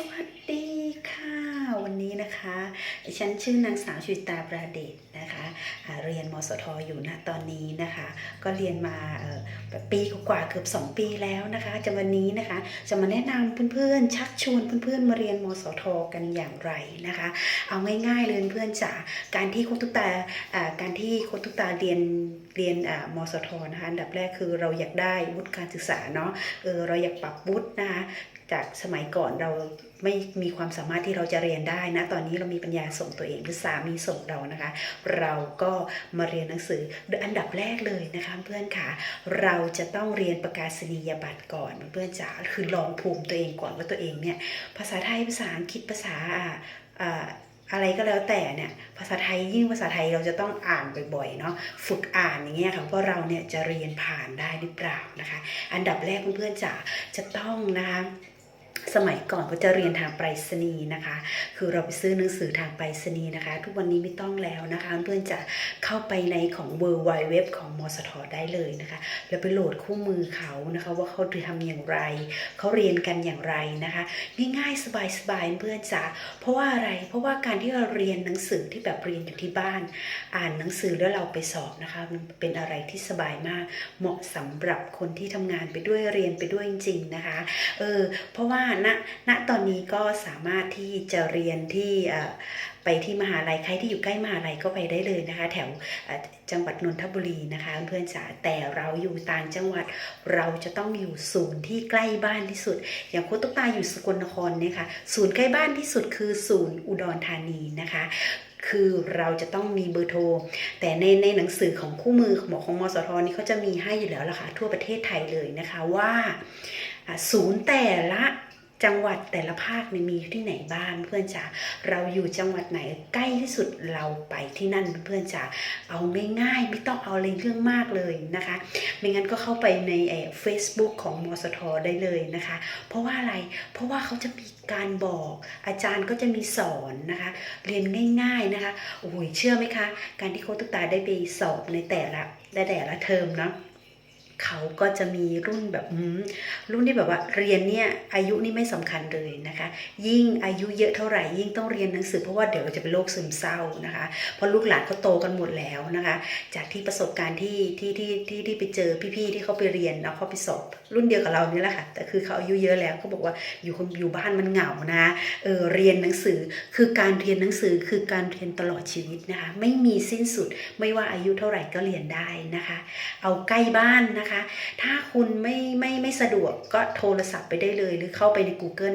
สวัสดีค่ะ วันนี้นะคะ ฉันชื่อนางสาวชุตาประเดช เรียนมสทอยู่ณตอนนี้นะคะ ก็เรียนมาปีกว่าเกือบ 2 ปีแล้วนะคะ จะวันนี้นะคะ จะมาแนะนำเพื่อนๆ ชักชวนเพื่อนๆ มาเรียนมสทกันอย่างไรนะคะ เอาง่ายๆเลยเพื่อนจ๋าการที่โคชทุกตาการที่โคชทุกตาเรียนเรียนมสทนะคะอันดับแรกคือเราอยากได้วุฒิการศึกษาเนาะเออเราอยากปรับวุฒินะคะจากสมัยก่อนเราไม่มีความสามารถที่เราจะเรียนได้นะ ตอนนี้เรามีปัญญาส่งตัวเองหรือสามีส่งเรานะคะ เราก็มาเรียนหนังสือโดยอันดับแรกเลยนะคะเพื่อนค่ะ เราจะต้องเรียนประกาศนียบัตรก่อนเพื่อนจ๋าคือลองภูมิตัวเองก่อนว่าตัวเองเนี่ยภาษาไทยภาษาอังกฤษภาษาอ่าอะไรก็แล้วแต่เนี่ยภาษาไทยยิ่งภาษาไทยเราจะต้องอ่านบ่อยๆเนาะฝึกอ่านอย่างเงี้ยค่ะว่าะเราเนี่ยจะเรียนผ่านได้หรือเปล่านะคะ อันดับแรกเพื่อนๆจ๋าจะต้องนะคะ สมัยก่อนก็จะเรียนทางไปรษณีย์นะคะ คือเราไปซื้อหนังสือทางไปรษณีย์นะคะ ทุกวันนี้ไม่ต้องแล้วนะคะ เพื่อนจะเข้าไปในของ w w w ของมสทได้เลยนะคะ แล้วไปโหลดคู่มือเขานะคะ ว่าเขาทำอย่างไร เขาเรียนกันอย่างไรนะคะ ง่ายๆสบายๆเพื่อนจ๋าเพราะว่าอะไร เพราะว่าการที่เราเรียนหนังสือที่แบบเรียนอยู่ที่บ้าน อ่านหนังสือแล้วเราไปสอบนะคะ มันเป็นอะไรที่สบายมาก เหมาะสำหรับคนที่ทำงานไปด้วยเรียนไปด้วยจริงๆนะคะ เออ เพราะว่าณณตอนนี้ก็สามารถที่จะเรียนที่ไปที่มหาลัยใครที่อยู่ใกล้มหาลัยก็ไปได้เลยนะคะ แถวจังหวัดนนทบุรีนะคะ เพื่อนจ๋าแต่เราอยู่ต่างจังหวัดเราจะต้องอยู่ศูนย์ที่ใกล้บ้านที่สุด อย่างโคตตุ๊กตาอยู่สกลนครเนี่ยค่ะศูนย์ใกล้บ้านที่สุดคือศูนย์อุดรธานีนะคะคือเราจะต้องมีเบอร์โทร แต่ในในหนังสือของคู่มือของของมสทนี่เขาจะมีให้อยู่แล้วล่ะค่ะทั่วประเทศไทยเลยนะคะว่าศูนย์แต่ละ จังหวัดแต่ละภาคเนี่ยมีที่ไหนบ้างเพื่อนจ๋าเราอยู่จังหวัดไหนใกล้ที่สุดเราไปที่นั่นเพื่อนจ๋าเอาง่ายๆไม่ต้องเอาอะไรเรื่องมากเลยนะคะ ไม่งั้นก็เข้าไปในเฟซบุ๊กของมสทได้เลยนะคะ เพราะว่าอะไรเพราะว่าเขาจะมีการบอกอาจารย์ก็จะมีสอนนะคะ เรียนง่าย ๆนะคะโอ้ยเชื่อไหมคะ การที่โคตุกตาได้ไปสอบในแต่ละแต่ละเทอมเนาะ เขาก็จะมีรุ่นแบบอืมรุ่นที่แบบว่าเรียนเนี่ยอายุนี่ไม่สำคัญเลยนะคะ ยิ่งอายุเยอะเท่าไหร่ ยิ่งต้องเรียนหนังสือเพราะว่าเดี๋ยวจะเป็นโรคซึมเศร้านะคะเพราะลูกหลานเขาโตกันหมดแล้วนะคะ จากที่ประสบการณ์ที่ที่ที่ที่ที่ไปเจอพี่ๆที่เขาไปเรียนแล้วเขาไปสอบรุ่นเดียวกับเรานี่แหละค่ะแต่คือเขาอายุเยอะแล้วเขาบอกว่าอยู่คนอยู่บ้านมันเหงานะเออเรียนหนังสือคือการเรียนหนังสือคือการเรียนตลอดชีวิตนะคะ ไม่มีสิ้นสุดไม่ว่าอายุเท่าไหร่ก็เรียนได้นะคะ เอาใกล้บ้านนะนะคะ ถ้าคุณไม่ไม่ไม่สะดวกก็โทรศัพท์ไปได้เลยหรือเข้าไปใน Google